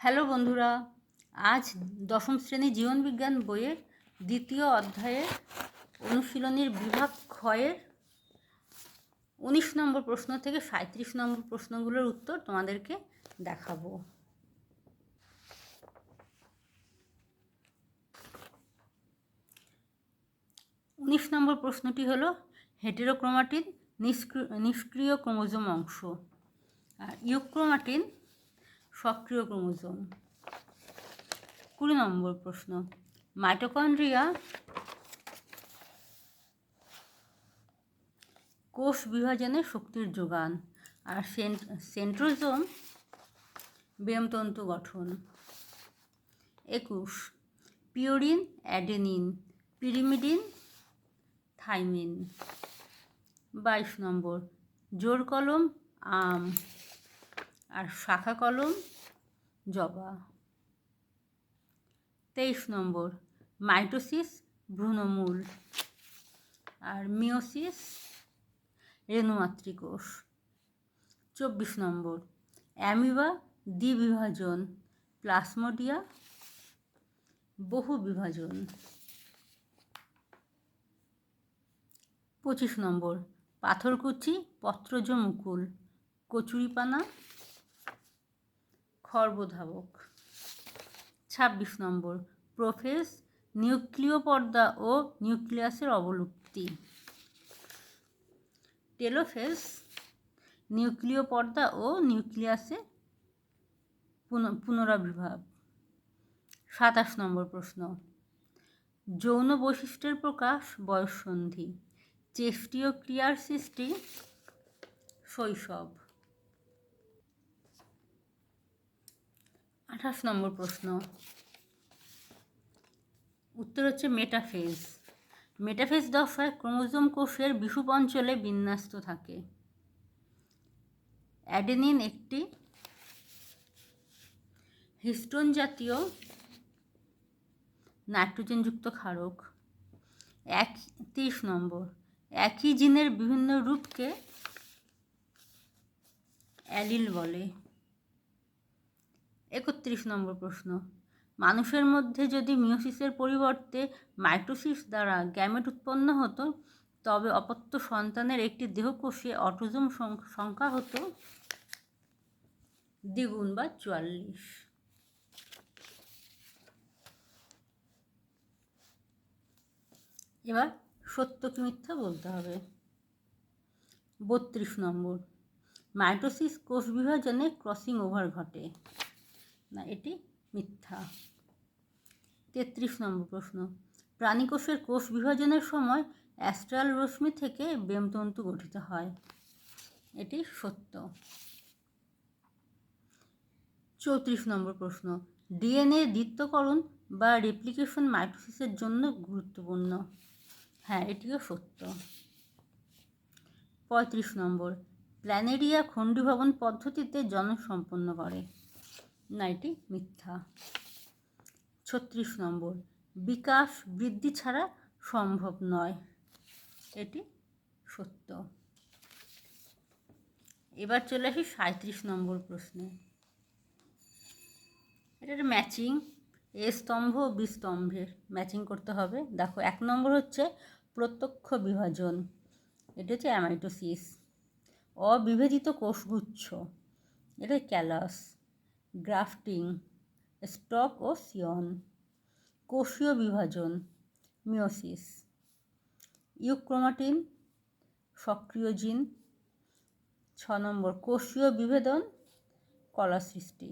Hello বন্ধুরা, আজ দশম শ্রেণি জীবনবিজ্ঞান বইয়ের দ্বিতীয় অধ্যায়ের অনুশীলনীর বিভাগ ক্ষয়ের উনিশ নম্বর প্রশ্ন থেকে সাঁত্রিশ নম্বর প্রশ্নগুলোর উত্তর তোমাদেরকে দেখাবো। উনিশ নম্বর প্রশ্নটি হলো, হেটেরোক্রোমাটিন নিষ্ক্রিয় ক্রোমোজোম অংশ। আর ইউক্রোমাটিন সক্রিয় ক্রোমোজোম। কুড়ি নম্বর প্রশ্ন। মাইটোকন্ড্রিয়া কোষ বিভাজনে শক্তির যোগান আর সেন্ট্রোজোম ব্যায়ামতন্তু গঠন। একুশ। Purine, adenine, pyrimidine, thymine. বাইশ নম্বর। জোর কলম, আম। আর শাখা কলম, জবা। তেইশ নম্বর, মাইটোসিস ভ্রূণমূল। আর মিওসিস রেণুমাতৃকোষ চব্বিশ নম্বর, অ্যামিবা দ্বিবিভাজন, প্লাসমোডিয়া বহু বিভাজন পঁচিশ নম্বর, পাথরকুচি পত্রজ মুকুল কচুরিপানা খর্বধাবক। ছাব্বিশ নম্বর প্রোফেস নিউক্লিয় পর্দা ও নিউক্লিয়াসের অবলুপ্তি। টেলোফেস নিউক্লিয় পর্দা ও নিউক্লিয়াসে পুনরাবির্ভাব। সাতাশ নম্বর প্রশ্ন, যৌন বৈশিষ্ট্যের প্রকাশ, বয়ঃসন্ধি। চেষ্টীয় ক্রিয়ার সৃষ্টি, শৈশব। আঠাশ নম্বর প্রশ্ন। উত্তর হচ্ছে মেটাফেজ মেটাফেজ দশায় ক্রোমোজোম কোষের বিষুব অঞ্চলে বিন্যস্ত থাকে। অ্যাডেনিন একটি হিস্টোন জাতীয় নাইট্রোজেনযুক্ত ক্ষারক। এক তিরিশ নম্বর। একই জিনের বিভিন্ন রূপকে অ্যালিল বলে। একত্রিশ নম্বর প্রশ্ন। মানুষের মধ্যে যদি মিওসিসের পরিবর্তে মাইটোসিস দ্বারা গ্যামেট উৎপন্ন হতো, তবে অপত্য সন্তানের একটি দেহকোষে অটোজোম সংখ্যা হতো দ্বিগুণ বা চুয়াল্লিশ। এবার সত্য কি মিথ্যা বলতে হবে। বত্রিশ নম্বর, মাইটোসিস কোষ বিভাজনে ক্রসিং ওভার ঘটে। না, এটি মিথ্যা। তেত্রিশ নম্বর প্রশ্ন। প্রাণীকোষের কোষ বিভাজনের সময় অ্যাস্ট্রাল রশ্মি থেকে বেমতন্তু গঠিত হয়। এটি সত্য। চৌত্রিশ নম্বর প্রশ্ন। ডিএনএ দ্বিত্বকরণ বা রেপ্লিকেশন মাইটোসিসের জন্য গুরুত্বপূর্ণ। হ্যাঁ এটিও সত্য। পঁয়ত্রিশ নম্বর। প্ল্যানেরিয়া খণ্ডীভবন পদ্ধতিতে জন্ম সম্পন্ন করে। না এটি মিথ্যা। ছত্রিশ নম্বর, বিকাশ বৃদ্ধি ছাড়া সম্ভব নয়। এটি সত্য। এবার চলে আসি সাঁত্রিশ নম্বর প্রশ্নে। এটার ম্যাচিং, এ স্তম্ভ বি স্তম্ভের। ম্যাচিং করতে হবে। দেখো, এক নম্বর হচ্ছে প্রত্যক্ষ বিভাজন। এটা হচ্ছে অ্যামাইটোসিস। অবিভেদিত কোষগুচ্ছ। এটা ক্যালাস। গ্রাফটিং, স্টক ও সিয়ন, কোষীয় বিভাজন মিওসিস ইউক্রোমাটিন, সক্রিয় জিন, ছ নম্বর কোষীয় বিভেদন কলা সৃষ্টি